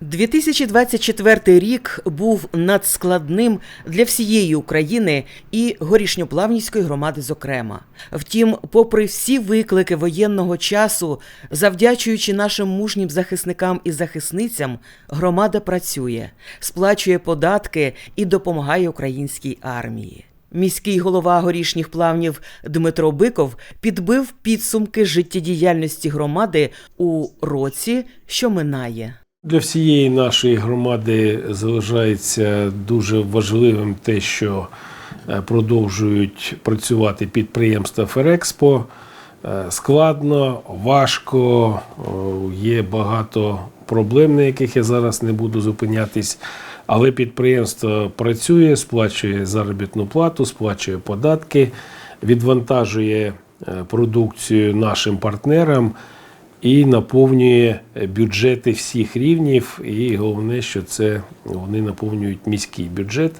2024 рік був надскладним для всієї України і горішньоплавнівської громади, зокрема. Втім, попри всі виклики воєнного часу, завдячуючи нашим мужнім захисникам і захисницям, громада працює, сплачує податки і допомагає українській армії. Міський голова горішніх плавнів Дмитро Биков підбив підсумки життєдіяльності громади у році, що минає. Для всієї нашої громади залишається дуже важливим те, що е, продовжують працювати підприємства Ферекспо. Е, Складно, важко, є багато проблем, на яких я зараз не буду зупинятись. Але підприємство працює, сплачує заробітну плату, сплачує податки, відвантажує е, продукцію нашим партнерам і наповнює бюджети всіх рівнів. І головне, що це вони наповнюють міський бюджет.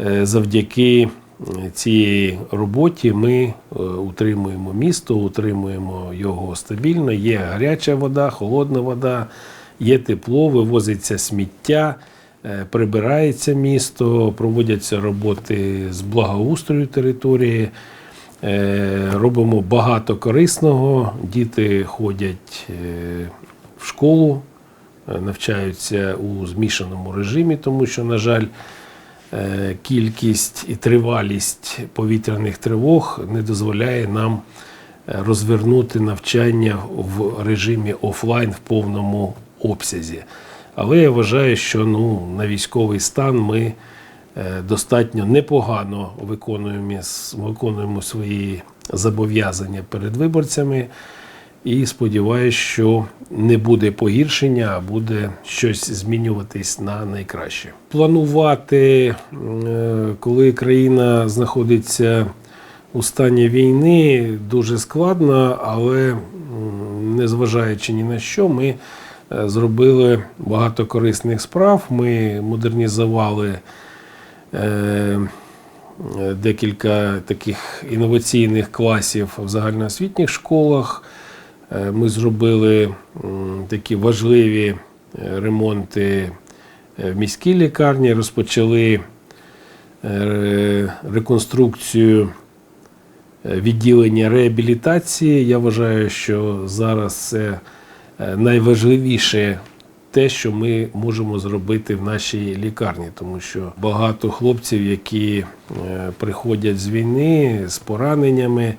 Е, Завдяки е, цій роботі ми е, утримуємо місто, утримуємо його стабільно. Є гаряча вода, холодна вода, є тепло, вивозиться сміття, прибирається місто, проводяться роботи з благоустрою території. Е, Робимо багато корисного. Діти ходять е, в школу, е, навчаються у змішаному режимі, тому що, на жаль, кількість і тривалість повітряних тривог не дозволяє нам розвернути навчання в режимі офлайн в повному обсязі. Але я вважаю, що ну, на військовий стан ми достатньо непогано виконуємо, виконуємо свої зобов'язання перед виборцями. І сподіваюся, що не буде погіршення, а буде щось змінюватись на найкраще. Планувати, е, коли країна знаходиться у стані війни, дуже складно, але незважаючи ні на що, ми е, зробили багато корисних справ. Ми модернізували е, е, декілька таких інноваційних класів в загальноосвітніх школах. Е, Ми зробили такі важливі е, ремонти е, в міській лікарні, розпочали е, реконструкцію е, відділення реабілітації. Я вважаю, що зараз це е, найважливіше те, що ми можемо зробити в нашій лікарні, тому що багато хлопців, які е, приходять з війни з пораненнями,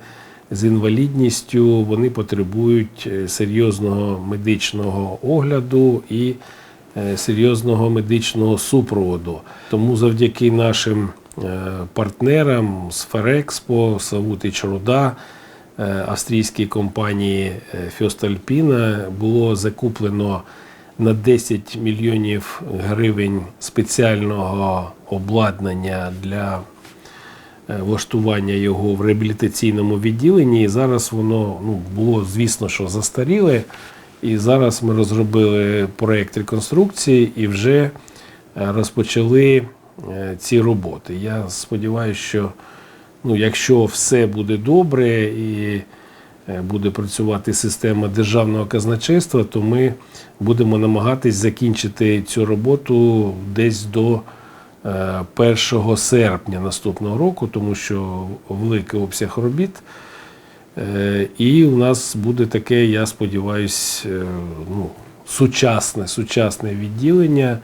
з інвалідністю, вони потребують е, серйозного медичного огляду і е, серйозного медичного супроводу. Тому завдяки нашим партнерам з Ферекспо, Савутич Руда, австрійській компанії Фьостальпіна було закуплено на 10 мільйонів гривень спеціального обладнання для е, влаштування його в реабілітаційному відділенні. І зараз воно ну, було, звісно, що застаріле. І зараз ми розробили проєкт реконструкції і вже е, розпочали е, ці роботи. Я сподіваюся, що ну, якщо все буде добре і буде працювати система державного казначейства, то ми будемо намагатись закінчити цю роботу десь до е, 1 серпня наступного року, тому що великий обсяг робіт. Е, І у нас буде таке, я сподіваюся, ну, сучасне, сучасне відділення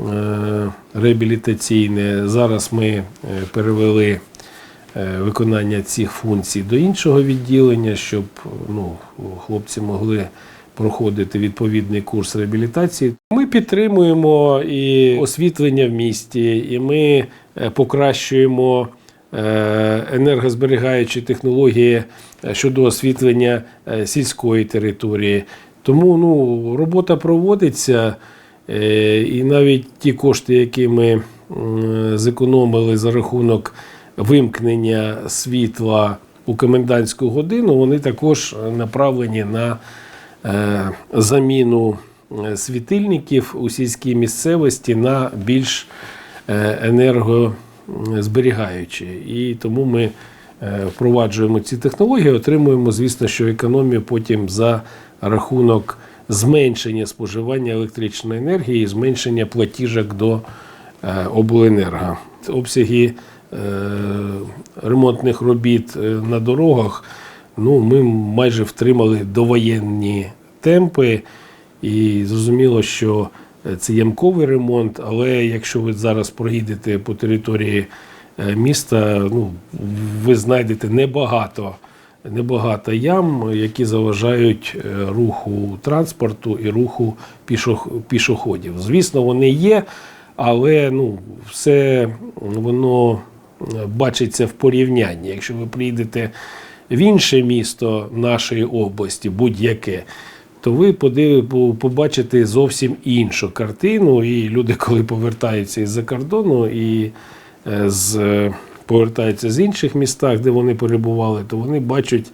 е, реабілітаційне. Зараз ми е, перевели е, виконання цих функцій до іншого відділення, щоб ну, хлопці могли проходити відповідний курс реабілітації. Ми підтримуємо і освітлення в місті, і ми е, покращуємо е, енергозберігаючі технології е, щодо освітлення е, сільської території. Тому ну, робота проводиться, е, і навіть ті кошти, які ми зекономили за рахунок вимкнення світла у комендантську годину, вони також направлені на е, заміну е, світильників у сільській місцевості на більш е, енергозберігаючі. І тому ми впроваджуємо ці технології, отримуємо, звісно, що економію потім за рахунок зменшення споживання електричної енергії і зменшення платіжок до обленерго. Обсяги ремонтних робіт е, на дорогах ну, ми майже втримали довоєнні темпи. І зрозуміло, що е, це ямковий ремонт, але якщо ви зараз проїдете по території е, міста, ну, ви знайдете небагато, небагато ям, які заважають е, руху транспорту і руху пішоходів. Звісно, вони є, але ну, все воно е, бачиться в порівнянні. Якщо ви приїдете в інше місто нашої області, будь-яке, то ви побачите зовсім іншу картину. І люди, коли повертаються із-за кордону і е, з, е, повертаються з інших містах, де вони перебували, то вони бачать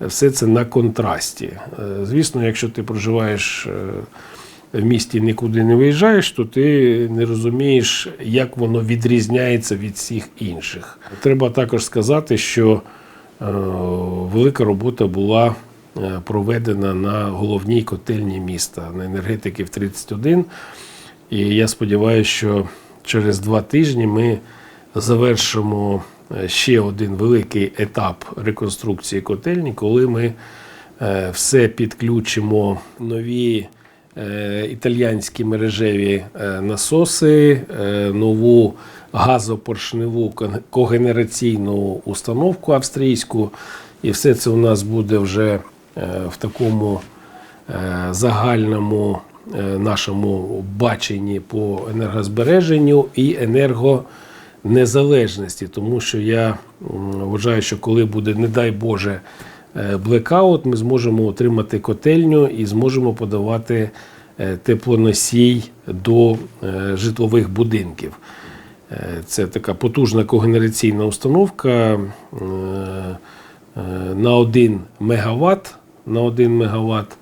все це на контрасті. Е, Звісно, якщо ти проживаєш е, в місті нікуди не виїжджаєш, то ти не розумієш, як воно відрізняється від всіх інших. Треба також сказати, що е, велика робота була е, проведена на головній котельні міста на енергетиків 31. І я сподіваюся, що через два тижні ми завершимо е, ще один великий етап реконструкції котельні, коли ми все підключимо нові е, італійські мережеві е, насоси, е, нову газопоршневу когенераційну установку австрійську. І все це у нас буде вже в такому загальному нашому баченні по енергозбереженню і енергонезалежності. Тому що я вважаю, що коли буде, не дай Боже, блекаут, ми зможемо отримати котельню і зможемо подавати е, теплоносій до е, житлових будинків. Е, Це така потужна когенераційна установка е, е, на 1 мегаватт. На 1 мегаватт.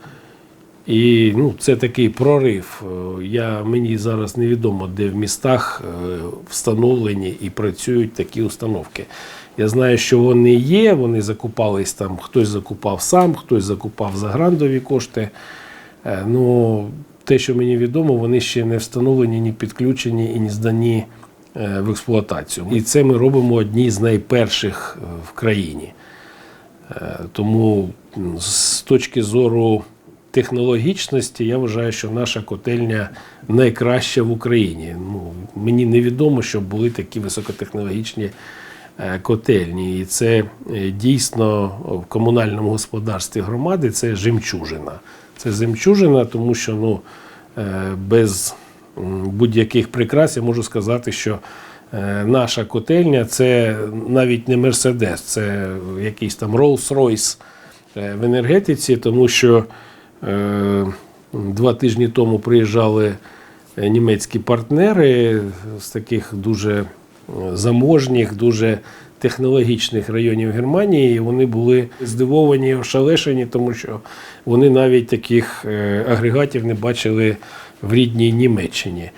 І ну, це такий прорив. Е, Я, мені зараз невідомо, де в містах е, встановлені і працюють такі установки. Я знаю, що вони є, вони закупались там, хтось закупав сам, хтось закупав за грандові кошти. Е, Ну, те, що мені відомо, вони ще не встановлені, ні підключені і не здані е, в експлуатацію. І це ми робимо одні з найперших е, в країні. Тому з точки зору технологічності я вважаю, що наша котельня найкраща в Україні. Ну, мені невідомо, щоб були такі високотехнологічні котельні. І це е, дійсно в комунальному господарстві громади це жемчужина. Це жемчужина, тому що ну, е, без будь-яких прикрас я можу сказати, що е, наша котельня це навіть не Мерседес, це якийсь там Rolls-Royce е, в енергетиці, тому що е, два тижні тому приїжджали е, німецькі партнери з таких дуже е, заможніх, дуже технологічних районів Германії. І вони були здивовані, і ошелешені, тому що вони навіть таких е, агрегатів не бачили в рідній Німеччині.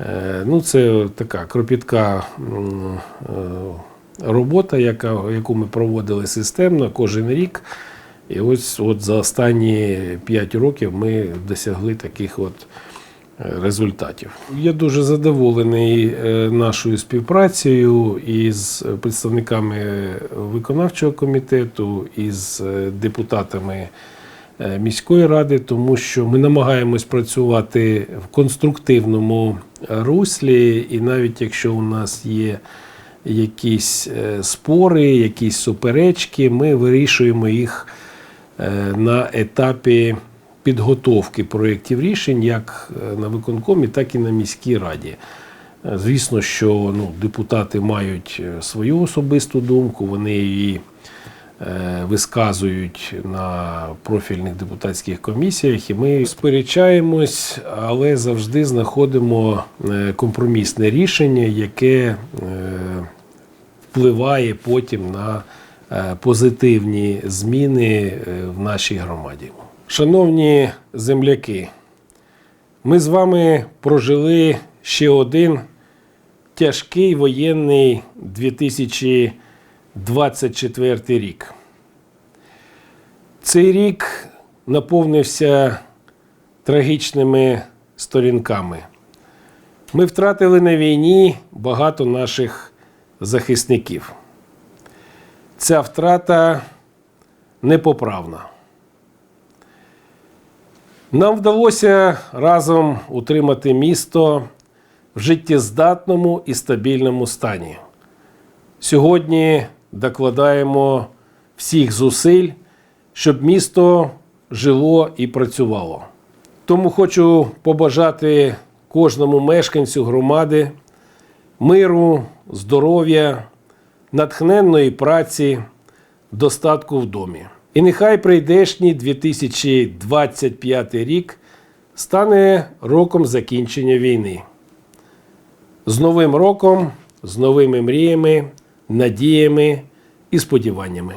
Е, Ну, це така кропітка е, робота, яка, яку ми проводили системно кожен рік. І ось от за останні 5 років ми досягли таких от результатів. Я дуже задоволений е, нашою співпрацею із представниками виконавчого комітету, із е, депутатами е, міської ради, тому що ми намагаємось працювати в конструктивному руслі, і навіть якщо у нас є якісь спори, якісь суперечки, ми вирішуємо їх на етапі підготовки проєктів рішень як е, на виконкомі, так і на міській раді. Е, Звісно, що ну, депутати мають е, свою особисту думку, вони її висказують на профільних депутатських комісіях, і ми сперечаємось, але завжди знаходимо компромісне рішення, яке впливає потім на позитивні зміни в нашій громаді. Шановні земляки, ми з вами прожили ще один тяжкий воєнний 2024 рік. Цей рік наповнився трагічними сторінками. Ми втратили на війні багато наших захисників. Ця втрата непоправна. Нам вдалося разом утримати місто в життєздатному і стабільному стані. Сьогодні докладаємо всіх зусиль, щоб місто жило і працювало. Тому хочу побажати кожному мешканцю громади миру, здоров'я, натхненної праці, достатку в домі. І нехай прийдешній 2025 рік стане роком закінчення війни. З Новим роком, з новими мріями, надіями і сподіваннями.